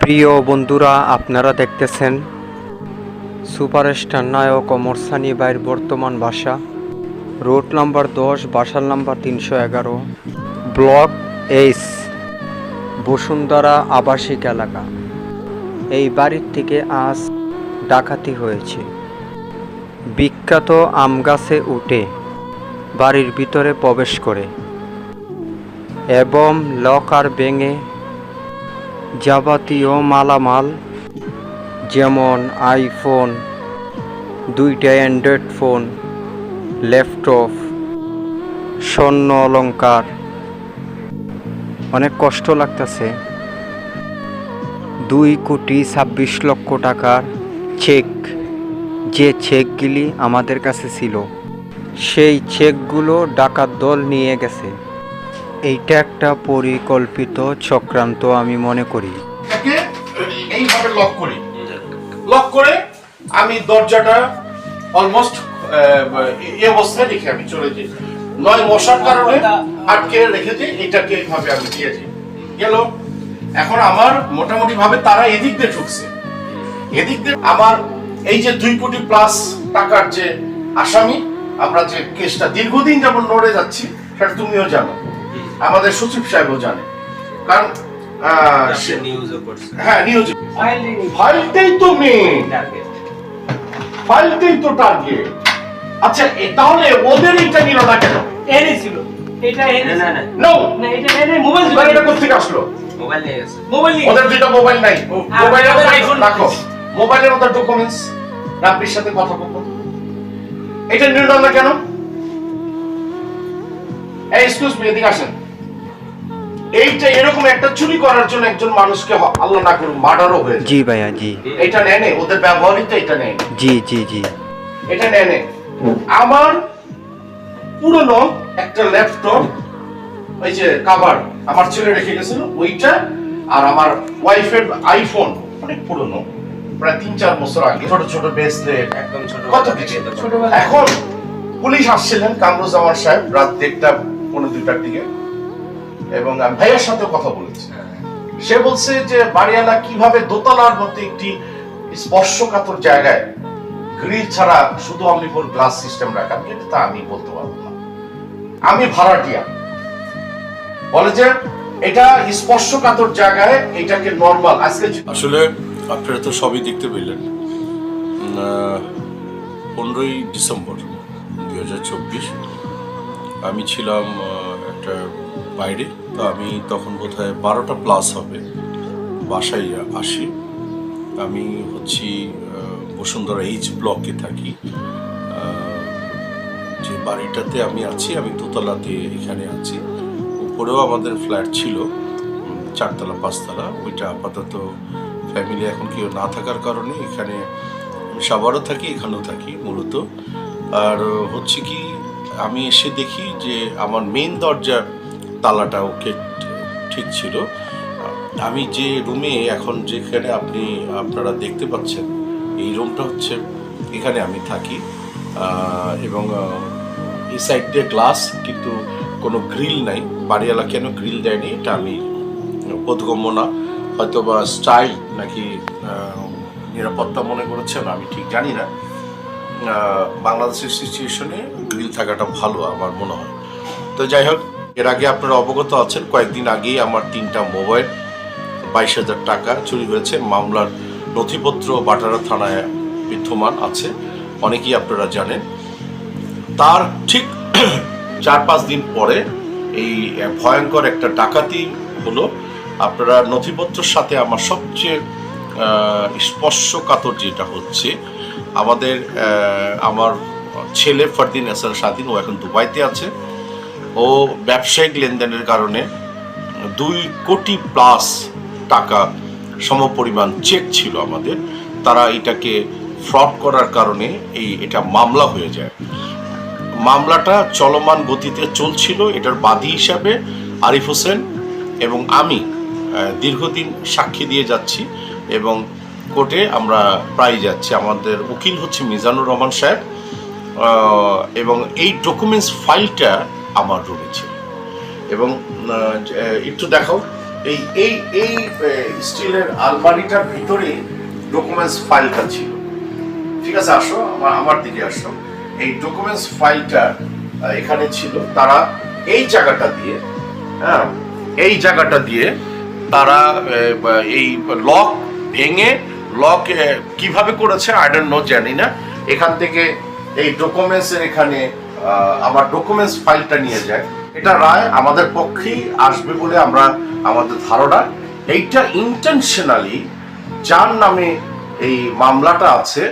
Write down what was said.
প্রিয় বন্ধুরা, আপনারা দেখতেছেন সুপারস্টার নায়ক অমর সানি ভাইয়ের বর্তমান বাসা। রোড নাম্বার দশ, বাসার নাম্বার তিনশো এগারো, ব্লক এইস বসুন্ধরা আবাসিক এলাকা। এই বাড়ির থেকে আজ ডাকাতি হয়েছে। বিখ্যাত আম গাছে উঠে, বাড়ির ভিতরে প্রবেশ করে এবং লকার ভেঙে যাবতীয় মালামাল যেমন আইফোন, দুইটা অ্যান্ড্রয়েড ফোন, ল্যাপটপ, স্বর্ণ অলংকার। অনেক কষ্ট লাগতেছে। দুই কোটি ছাব্বিশ লক্ষ টাকার চেক যে চেকগুলি আমাদের কাছে ছিল, সেই চেকগুলো ডাকাত দল নিয়ে গেছে। এইটা একটা পরিকল্পিত চক্রান্ত আমি মনে করি। আমি দরজাটা অলমোস্ট অবস্থায় রেখে আমি চলে যাই। নয় মশার কারণে আটকে রেখে দিই এটাকে এইভাবে আমি গেল। এখন আমার মোটামুটি ভাবে তারা এদিক দিয়ে ঢুকছে। এদিক দিয়ে আমার এই যে দুই কোটি প্লাস টাকার যে আসামি আমরা যে কেসটা দীর্ঘদিন যেমন লড়ে যাচ্ছি সেটা তুমিও জানো। আমাদের সচিব সাহেবও জানে। কারণ হ্যাঁ নিউজ ফাইলটাই তো মেন ফাইলটাই তো টার্গেট আচ্ছা তাহলে ওদের এইটা নিল না কেন? এনেছিল এটা না এনেছিল না। না না এটা এনে মোবাইল এটা কোথেকে আসলো? মোবাইল নিয়ে গেছে। মোবাইল নিয়ে ওদের দুইটা মোবাইল নাই। হ্যাঁ, মোবাইলের আইফোন রাখো। মোবাইলের ওদের ডকুমেন্টস রাব্বির সাথে কথা বলব। এটা নিল না কেন? এক্সকিউজ মি এদিকে আসেন। এইটা এরকম একটা চুরি করার জন্য একজন মানুষকে আল্লাহ না করুন মার্ডারও হয়েছে জি ভাইয়া জি। এটা নেয় নে, ওদের ব্যবহারই তো এটা নেয় জি জি জি। এটা নেয় নে। আমার পুরনো একটা ল্যাপটপ ওই যে কাভার আমার ছেলে রেখে গেছিল ওইটা আর আমার ওয়াইফের আইফোন অনেক পুরনো। প্রায় তিন চার বছর আগে ছোট ছোট ব্রেসলেট একদম ছোট কত কিছু? এখন পুলিশ আসছিলেন কামরুজ্জামান সাহেব রাত দেড়টা পনেরো দুইটার দিকে। এবং আমি ভাইয়ের সাথে কথা বলেছি। সে বলছে যে বাড়িওয়ালা কীভাবে দোতলার মধ্যে একটি স্পর্শকাতর জায়গায় গ্রিল ছাড়া শুধু অমনিপুর গ্লাস সিস্টেম রাখা কিন্তু তা আমি বলতে পারব না। আমি ভাড়াটিয়া। বলে যে এটা স্পর্শকাতর জায়গায় এটাকে নর্মাল আজকে আসলে আপনারা তো সবই দেখতে পেলেন। পনেরোই ডিসেম্বর দু হাজার চব্বিশ আমি ছিলাম একটা বাইরে। তো আমি তখন বোধহয় বারোটা প্লাস হবে। বাসায় আসি। আমি হচ্ছি বসুন্ধরা এইচ ব্লকে থাকি। যে বাড়িটাতে আমি আছি, আমি দোতলাতে এখানে আছি। উপরেও আমাদের ফ্ল্যাট ছিল চারতলা, পাঁচতলা। ওইটা আপাতত ফ্যামিলি এখন কেউ না থাকার কারণে এখানে আমি সাভারও থাকি, এখানেও থাকি মূলত। আর হচ্ছে কি, আমি এসে দেখি যে আমার মেন দরজার তালাটা ওকে ঠিক ছিল। আমি যে রুমে এখন যেখানে আপনি, আপনারা দেখতে পাচ্ছেন, এই রুমটা হচ্ছে এখানে আমি থাকি। এবং এই সাইড দিয়ে গ্লাস কিন্তু কোনো গ্রিল নাই। বাড়িওয়ালা কেন গ্রিল দেয়নি, এটা আমি বোধগম্য না। হয়তো বা স্টাইল নাকি নিরাপত্তা মনে করেছেন, আমি ঠিক জানি না। বাংলাদেশের সিচুয়েশনে গ্রিল থাকাটা ভালো আমার মনে হয়। তো যাই হোক, এর আগে আপনারা অবগত আছেন, কয়েকদিন আগেই আমার তিনটা মোবাইল, বাইশ হাজার টাকা চুরি হয়েছে। মামলার নথিপত্র বাটারা থানায় বিদ্যমান আছে, অনেকেই আপনারা জানেন। তার ঠিক চার পাঁচ দিন পরে এই ভয়ঙ্কর একটা ডাকাতি হলো। আপনারা নথিপত্রের সাথে আমার সবচেয়ে স্পর্শকাতর যেটা হচ্ছে, আমাদের আমার ছেলে ফরদিন হাসান স্বাধীন, ও এখন দুবাইতে আছে। ও ব্যবসায়িক লেনদেনের কারণে দুই কোটি প্লাস টাকা সমপরিমাণ চেক ছিল আমাদের। তারা এটাকে ফ্রড করার কারণে এই, এটা মামলা হয়ে যায়। মামলাটা চলমান গতিতে চলছিল, এটার বাদী হিসাবে আরিফ হোসেন এবং আমি দীর্ঘদিন সাক্ষী দিয়ে যাচ্ছি এবং কোর্টে আমরা প্রায় যাচ্ছি। আমাদের উকিল হচ্ছে মিজানুর রহমান সাহেব এবং এই ডকুমেন্টস ফাইলটা আমার রুমে ছিল। এবং একটু দেখাও, এই এই এই স্টিলের আলমারিটার ভিতরে ডকুমেন্টস ফাইলটা ছিল। ঠিক আছে, আসো, আমার আমার দিকে আসো। এই ডকুমেন্টস ফাইলটা এখানে ছিল। তারা এই জায়গাটা দিয়ে হ্যাঁ এই জায়গাটা দিয়ে তারা এই লক ভেঙে, লক কীভাবে করেছে? আই ডোন্ট নো জানি না। এখান থেকে এই ডকুমেন্টস এর এখানে আমার ডকুমেন্টস ফাইলটা নিয়ে যায়। এটা রায় আমাদের পক্ষেই আসবে বলে আমরা আমাদের ধারণা। এইটা ইন্টেনশনালি যার নামে এই মামলাটা আছে।